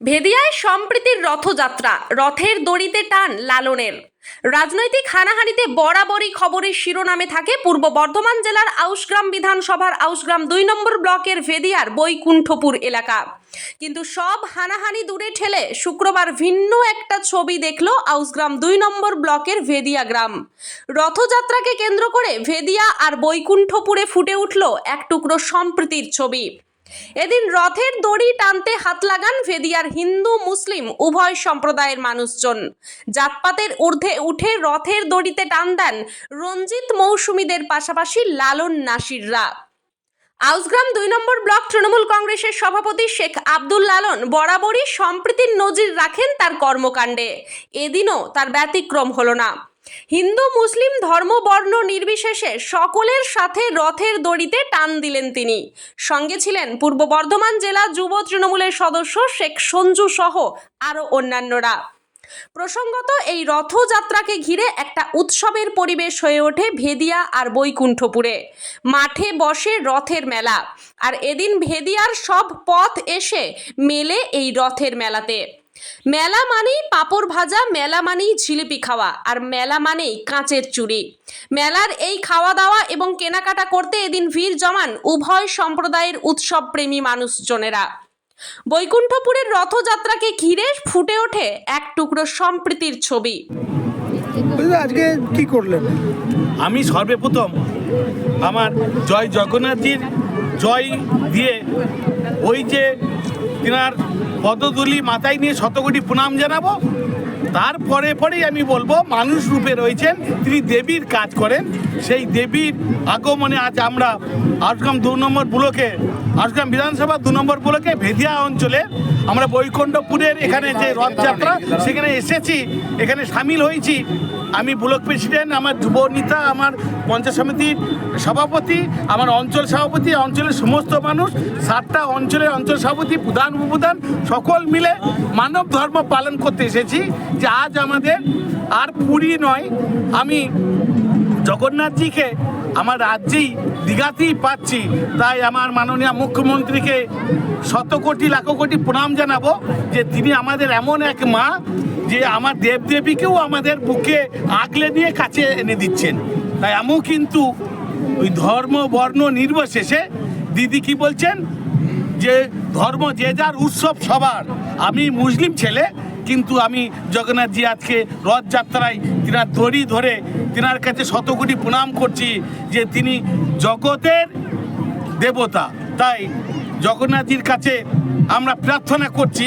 ভেদিয়ায় সম্প্রীতির রথযাত্রা, রথের দড়িতে টান লালনের। রাজনৈতিক হানাহানিতে বরাবরই খবরের শিরোনামে থাকে পূর্ব বর্ধমান জেলার আউসগ্রাম বিধানসভার আউসগ্রাম দুই নম্বর ব্লকের ভেদিয়ার বৈকুণ্ঠপুর এলাকা। কিন্তু সব হানাহানি দূরে ঠেলে শুক্রবার ভিন্ন একটা ছবি দেখল আউসগ্রাম দুই নম্বর ব্লকের ভেদিয়া গ্রাম। রথযাত্রাকে কেন্দ্র করে ভেদিয়া আর বৈকুণ্ঠপুরে ফুটে উঠল এক টুকরো সম্প্রীতির ছবি। এদিন রথের দড়ি টানতে হাত লাগান ভেদিয়ার হিন্দু, মুসলিম, উভয় সম্প্রদায়ের মানুষজন। জাতপাতের ঊর্ধ্বে উঠে রথের দড়িতে টান দেন রঞ্জিত মৌসুমীদের পাশাপাশি লালন নাসিররা। আউসগ্রাম দুই নম্বর ব্লক তৃণমূল কংগ্রেসের সভাপতি শেখ আব্দুল লালন বরাবরই সম্প্রীতির নজির রাখেন তার কর্মকাণ্ডে। এদিনও তার ব্যতিক্রম হলো না। হিন্দু, মুসলিম ধর্ম, বর্ণ নির্বিশেষে সকলের সাথে রথের দড়িতে টান দিলেন তিনি। সঙ্গে ছিলেন পূর্ব বর্ধমান জেলা যুব তৃণমূলের সদস্য শেখ সঞ্জু সহ আরও অন্যান্যরা। প্রসঙ্গত, এই রথযাত্রাকে ঘিরে একটা উৎসবের পরিবেশ হয়ে ওঠে ভেদিয়া আর বৈকুণ্ঠপুরে। মাঠে বসে রথের মেলা। আর এদিন ভেদিয়ার সব পথ এসে মেলে এই রথের মেলাতে। মেলা মানেই পাঁপড় ভাজা মেলা মানেই জিলিপি খাওয়া আর মেলা মানেই কাঁচের চুড়ি মেলার এই খাওয়া দাওয়া এবং কেনাকাটা করতে এদিন ভিড় জমান উভয় সম্প্রদায়ের উৎসব প্রেমী মানুষজনেরা। বৈকুণ্ঠপুরের রথযাত্রাকে ঘিরে ফুটে ওঠে এক টুকরো সম্প্রীতির ছবি। আজকে কি করলেন? আমি সর্বপ্রথম আমার জয় জগন্নাথজির জয় দিয়ে ওই যে তিনার পদধূলি মাথায় নিয়ে শতকোটি প্রণাম জানাব। তারপরে পরেই আমি বলব, মানুষ রূপে রয়েছেন, তিনি দেবীর কাজ করেন। সেই দেবীর আগমনে আজ আমরা আটগ্রাম দু নম্বর ব্লকে আটগ্রাম বিধানসভা দু নম্বর ব্লকে ভেদিয়া অঞ্চলে আমরা বৈকুণ্ঠপুরের এখানে যে রথযাত্রা, সেখানে এসেছি, এখানে সামিল হয়েছি। আমি ব্লক প্রেসিডেন্ট, আমার যুব নেতা, আমার পঞ্চায়েত সমিতির সভাপতি, আমার অঞ্চল সভাপতি, অঞ্চলের সমস্ত মানুষ, সাতটা অঞ্চলের অঞ্চল সভাপতি, প্রধান, উপপ্রধান, সকল মিলে মানব ধর্ম পালন করতে এসেছি যে আজ আমাদের আর পুরী নয়, আমি জগন্নাথজিকে আমার রাজ্যেই দীঘাতেই পাচ্ছি। তাই আমার মাননীয় মুখ্যমন্ত্রীকে শত কোটি, লাখ কোটি প্রণাম জানাব যে তিনি আমাদের এমন এক মা যে আমার দেবদেবীকেও আমাদের বুকে আগলে নিয়ে কাছে এনে দিচ্ছেন। তাই আমিও কিন্তু ওই ধর্ম, বর্ণ নির্বিশেষে দিদি কি বলছেন? যে ধর্ম যে যার উৎসব সবার। আমি মুসলিম ছেলে কিন্তু আমি জগন্নাথজি আজকে রথযাত্রায় তিনার দড়ি ধরে তিনার কাছে শতকোটি প্রণাম করছি যে তিনি জগতের দেবতা। তাই জগন্নাথজির কাছে আমরা প্রার্থনা করছি,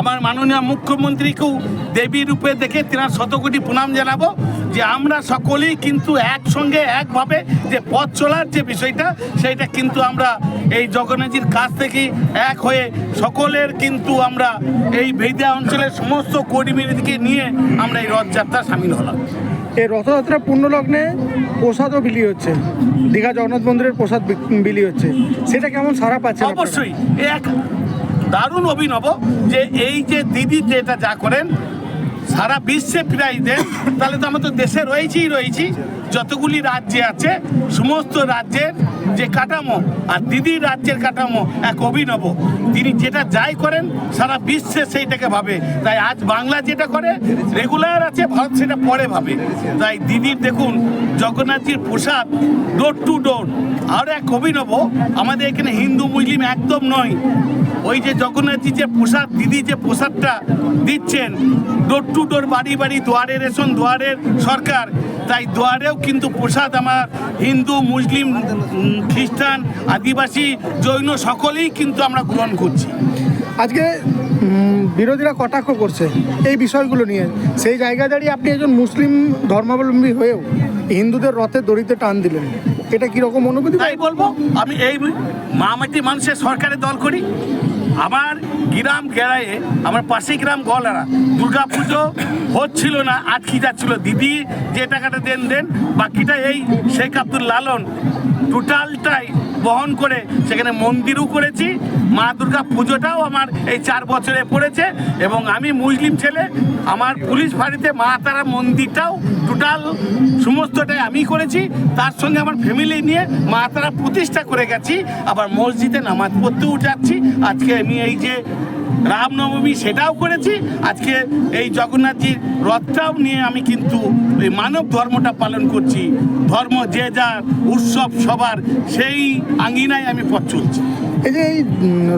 আমার মাননীয় মুখ্যমন্ত্রীকেও দেবী রূপে দেখে তিনার শতকোটি প্রণাম জানাব। যে আমরা সকলেই কিন্তু একসঙ্গে একভাবে যে পথ চলার যে বিষয়টা সেইটা কিন্তু আমরা এই জগন্নাথজির কাছ থেকে এক হয়ে সকলের কিন্তু আমরা এই ভেদা অঞ্চলের সমস্ত কর্মীদেরকে নিয়ে আমরা এই রথযাত্রা সামিল হলাম। এই রথযাত্রা পূর্ণলগ্নে প্রসাদও বিলি হচ্ছে। দীঘা জগন্নাথ মন্দিরের প্রসাদ বিলি হচ্ছে। সেটা কেমন সারা পাচ্ছে অবশ্যই এক দারুণ অভিনব যে এই যে দিদি যেটা যা করেন সারা বিশ্বে প্রায় দেন তাহলে তো আমরা তো দেশে রয়েছেই রয়েছি। যতগুলি রাজ্যে আছে, সমস্ত রাজ্যের যে কাঠামো আর দিদির রাজ্যের কাঠামো এক অভিনব। তিনি যেটা যাই করেন, সারা বিশ্বে সেইটাকে ভাবে। তাই আজ বাংলা যেটা করে রেগুলার আছে, ভারত সেটা পরে ভাবে। তাই দিদির দেখুন, জগন্নাথজির প্রসাদ ডোর টু ডোর আর এক অভিনব, আমাদের এখানে হিন্দু, মুসলিম একদম নয়। ওই যে জগন্নাথজি যে প্রসাদ, দিদি যে প্রসাদটা দিচ্ছেন ডোর টু ডোর বাড়ি বাড়ি, দুয়ারে, রেশন, দুয়ারের সরকার। তাই দুয়ারেও কিন্তু প্রসাদ আমার হিন্দু, মুসলিম খ্রিস্টান আদিবাসী জৈন সকলেই কিন্তু আমরা গ্রহণ করছি। আজকে বিরোধীরা কটাক্ষ করছে এই বিষয়গুলো নিয়ে। সেই জায়গায় দাঁড়িয়ে আপনি একজন মুসলিম ধর্মাবলম্বী হয়েও হিন্দুদের রথে দড়িতে টান দিলেন। এটা কীরকম অনুভূতি? তাই বলব আমি এই মামাটি মানুষের সরকারের দল করি। আমার গ্রাম গেড়ায়ে আমার পাশে গ্রাম গলারা দুর্গা পুজো হচ্ছিল না আটকে যাচ্ছিল? দিদি যে টাকাটা দেন দেন বাকিটা এই শেখ আব্দুল লালন টোটালটাই বহন করে সেখানে মন্দিরও করেছি। মা দুর্গা পুজোটাও আমার এই চার বছরে পড়েছে এবং আমি মুসলিম ছেলে, আমার পুলিশ বাড়িতে মা তারা মন্দিরটাও টোটাল সমস্তটাই আমি করেছি। তার সঙ্গে আমার ফ্যামিলি নিয়ে মা তারা প্রতিষ্ঠা করে গেছি। আবার মসজিদে নামাজ পড়তেও যাচ্ছি। আজকে আমি এই যে রামনবমী সেটাও করেছি। আজকে এই জগন্নাথজির রথটাও নিয়ে আমি কিন্তু এই মানব ধর্মটা পালন করছি। ধর্ম যে যার উৎসব সবার সেই আঙ্গিনায় আমি পথ চলছি। এই যে এই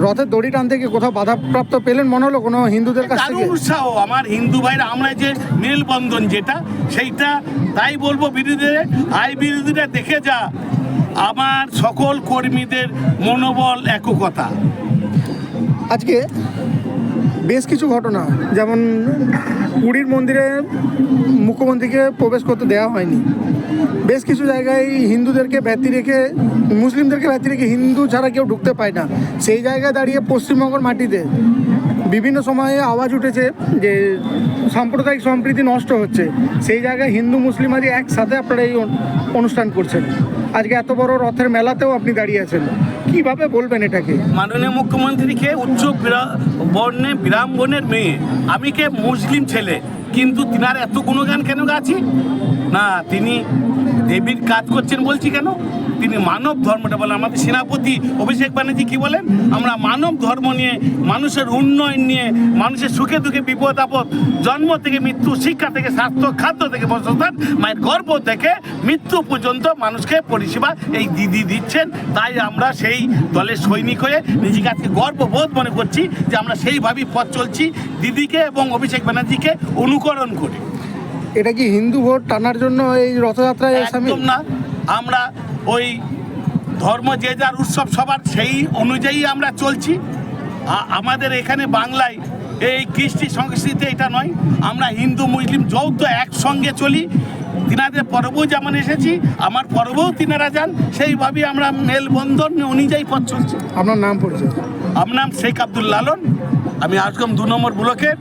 রথের দড়ি টানতে গিয়ে কোথাও বাধাপ্রাপ্ত পেলেন মনে হলো কোনো হিন্দুদের কাছে দারুণ উৎসাহ। আমার হিন্দু ভাইরা আমরা যে মেলবন্ধন যেটা সেইটা তাই বলব বিরোধীদের। আই বিরোধীরা দেখে যা আমার সকল কর্মীদের মনোবল এককতা। আজকে বেশ কিছু ঘটনা। যেমন পুরীর মন্দিরে মুখ্যমন্ত্রীকে প্রবেশ করতে দেওয়া হয়নি। বেশ কিছু জায়গায় হিন্দুদেরকে ব্যতি রেখে, মুসলিমদেরকে ব্যতি রেখে হিন্দু ছাড়া কেউ ঢুকতে পায় না। সেই জায়গায় দাঁড়িয়ে পশ্চিমবঙ্গের মাটিতে বিভিন্ন সময়ে আওয়াজ উঠেছে যে সাম্প্রদায়িক সম্প্রীতি নষ্ট হচ্ছে। সেই জায়গায় হিন্দু, মুসলিম আজ একসাথে আপনারা এই অনুষ্ঠান করছেন। আজকে এত বড় রথের মেলাতেও আপনি দাঁড়িয়ে আছেন। কীভাবে বলবেন এটাকে? মাননীয় মুখ্যমন্ত্রীকে উচ্চ বর্ণে বিরামগণের মেয়ে আমি কে মুসলিম ছেলে? কিন্তু তিনার এত গুণগান কেন গাছি? না, তিনি দেবীর কাজ করছেন বলছি কেন? তিনি মানব ধর্মটা বলেন। আমাদের সেনাপতি অভিষেক ব্যানার্জি কি বলেন? আমরা মানব ধর্ম নিয়ে, মানুষের উন্নয়ন নিয়ে, মানুষের সুখে দুঃখে বিপদ আপদ, জন্ম থেকে মৃত্যু, শিক্ষা থেকে স্বাস্থ্য, খাদ্য থেকে বসস্থান মায়ের গর্ভ থেকে মৃত্যু পর্যন্ত মানুষকে পরিষেবা এই দিদি দিচ্ছেন। তাই আমরা সেই দলের সৈনিক হয়ে নিজেকে আজকে গর্ববোধ মনে করছি যে আমরা সেইভাবেই পথ চলছি। দিদিকে এবং অভিষেক ব্যানার্জিকে অনুকরণ করে। এটা কি হিন্দু ভোট টানার জন্য এই রথযাত্রায় একদম না। আমরা ওই ধর্ম যে যার উৎসব সবার সেই অনুযায়ী আমরা চলছি। আমাদের এখানে বাংলায় এই কৃষ্টি সংস্কৃতি এটা নয়। আমরা হিন্দু মুসলিম যৌথ একসঙ্গে চলি। তিনাদের পর্বও যেমন এসেছি আমার পর্বও তিনারা যান সেইভাবেই আমরা মেলবন্ধন অনুযায়ী পথ চলছি। আপনার নাম পরিচয়? আমার নাম শেখ আব্দুল লালন। আমি আজকম দু নম্বর ব্লকের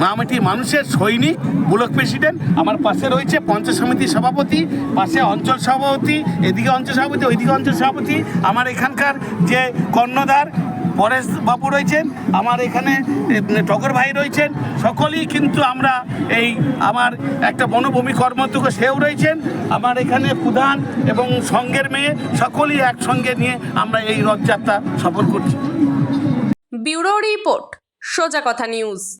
মামাটি মানুষের সৈনিক, ব্লক প্রেসিডেন্ট। আমার পাশে রয়েছে পঞ্চায়েত সমিতির সভাপতি, পাশে অঞ্চল সভাপতি, এদিকে অঞ্চল সভাপতি, ওইদিকে অঞ্চল সভাপতি। আমার এখানকার যে কর্ণধার পরেশ বাবু রয়েছেন, আমার এখানে টগর ভাই রয়েছেন, সকলেই কিন্তু আমরা এই আমার একটা বনভূমি কর্মযোগ্য সেও রয়েছেন। আমার এখানে প্রধান এবং সঙ্গের মেয়ে, সকলেই একসঙ্গে নিয়ে আমরা এই রথযাত্রা সফল করছি। ব্যুরো রিপোর্ট, সোজা কথা নিউজ।